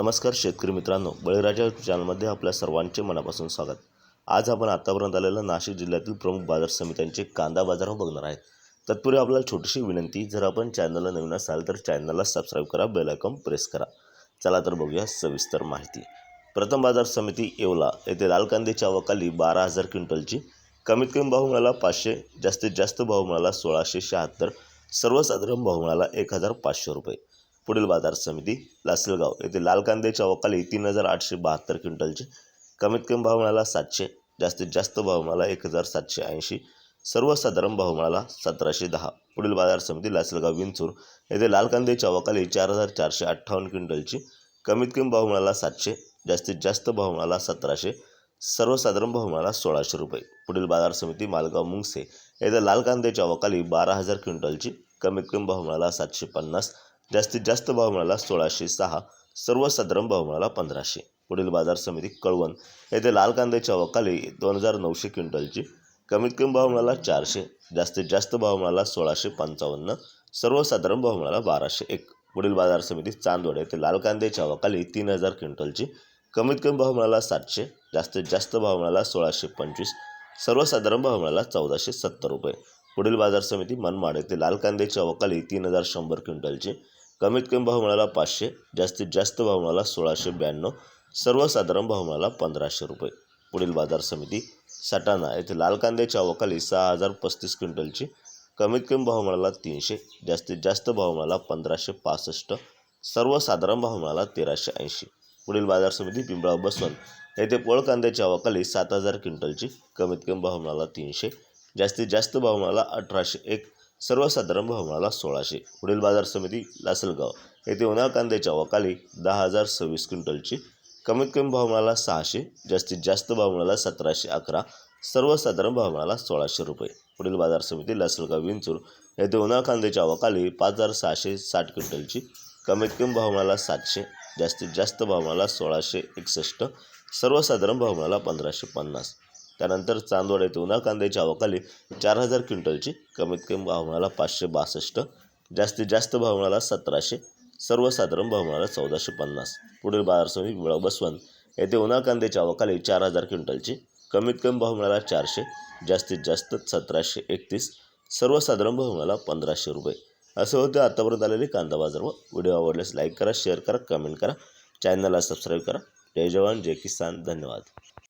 नमस्कार शेतकरी मित्रांनो बळीराजा चॅनलमध्ये आपल्या सर्वांचे मनापासून स्वागत. आज आपण आतापर्यंत आलेलं नाशिक जिल्ह्यातील प्रमुख बाजार समित्यांचे कांदा बाजार हो बघणार आहेत. तत्पूर्वी आपल्याला छोटीशी विनंती जर आपण चॅनलला नवीन असाल तर चॅनलला सबस्क्राईब करा बेलायकॉन प्रेस करा. चला तर बघूया सविस्तर माहिती. प्रथम बाजार समिती येवला. येथे लाल कांद्याची अवकाली बारा हजार क्विंटलची. कमीत कमी भाव मिळाला पाचशे जास्तीत जास्त भाव मिळाला सोळाशे शहात्तर. सर्वसाधारण भाव मिळाला एक हजार पाचशे रुपये. पुढील बाजार समिती लासलगाव येथे लाल कांद्याच्या वकाली तीन हजार आठशे बहात्तर क्विंटलची कमीत कमी भाव मिळाला सातशे जास्तीत जास्त भाव मिळाला एक हजार सातशे ऐंशी सर्वसाधारण भाव मिळाला सतराशे दहा. पुढील बाजार समिती लासलगाव विंचूर येथे लाल कांद्याच्या वकाली चार हजार चारशे अठ्ठावन्न क्विंटलची कमीत कमी भाव मिळाला सातशे जास्तीत जास्त भाव मिळाला सतराशे सर्वसाधारण भाव मिळाला सोळाशे रुपये. पुढील बाजार समिती मालगाव मुंगसे येथे लाल कांद्याच्या वकाली बारा हजार क्विंटलची कमीत कमी भाव मिळाला सातशे पन्नास जास्तीत जास्त भाव मिळाला सोळाशे सहा सर्वसाधारण भाव मिळाला पंधराशे. पुढील बाजार समिती कळवण येथे लाल कांद्याच्या वकाली दोन हजार नऊशे क्विंटलची कमीत कमी भाव मिळाला चारशे जास्तीत जास्त भाव मिळाला सोळाशे पंचावन्न सर्वसाधारण भाव मिळाला बाराशे एक. पुढील बाजार समिती चांदवड येथे लाल कांद्याच्या वकाली तीन हजार क्विंटलची कमीत कमी भाव मिळाला सातशे जास्तीत जास्त भाव मिळाला सोळाशे पंचवीस सर्वसाधारण भाव मिळाला चौदाशे सत्तर रुपये. पुढील बाजार समिती मनमाड येथे लाल कांद्याच्या अवकाली तीन हजार शंभर क्विंटलची कमीत कमी भाव मिळाला पाचशे जास्तीत जास्त भाव मिळाला सोळाशे ब्याण्णव सर्वसाधारण भाव मिळाला पंधराशे रुपये. पुढील बाजार समिती सटाणा येथे लाल कांद्याची अवकाली सहा हजार पस्तीस क्विंटलची कमीत कमी भाव मिळाला तीनशे जास्तीत जास्त भाव मिळाला पंधराशे पासष्ट सर्वसाधारण भाव मिळाला तेराशे ऐंशी. पुढील बाजार समिती पिंपळा बसवंत येथे पोळ कांद्याची अवकाली सात हजार क्विंटलची कमीत कमी भाव मिळाला तीनशे जास्तीत जास्त भाव मिळाला अठराशे एक सर्वसाधारण भावनाला सोळाशे. पुढील बाजार समिती लासलगाव येथे उन्हाळ कांद्याच्या वकाली दहा हजार सव्वीस क्विंटलची. कमीत कमी भाव सहाशे जास्तीत जास्त भावनाला सतराशे अकरा सर्वसाधारण भावनाला सोळाशे रुपये. पुढील बाजार समिती लासलगाव विंचूर येथे उन्हाळ कांद्याच्या वकाली पाच हजार सहाशे साठ क्विंटलची. कमीत कमी भाव सातशे जास्तीत जास्त भावनाला सोळाशे एकसष्ट सर्वसाधारण भावनाला पंधराशे पन्नास. त्यानंतर चांदवड येथे उन्हाळ कांद्याची अवकाली चार हजार क्विंटलची कमीत कमी भाव मिळाला पाचशे बासष्ट. जास्तीत जास्त भाव मिळाला सतराशे. सर्वसाधारण भाव मिळाला चौदाशे पन्नास. पुढील बाजार समिती विळा बसवंत येथे उन्हाळ कांद्याची अवकाली चार हजार क्विंटलची. कमीत कमी भाव मिळाला चारशे. जास्तीत जास्त सतराशे एकतीस. सर्वसाधारण भाव मिळाला पंधराशे रुपये. असं होतं आतापर्यंत आलेले कांदा बाजार व व्हिडिओ. आवडल्यास लाईक करा शेअर करा कमेंट करा. चॅनलला सबस्क्राईब करा. जय जवान जय किसान. धन्यवाद.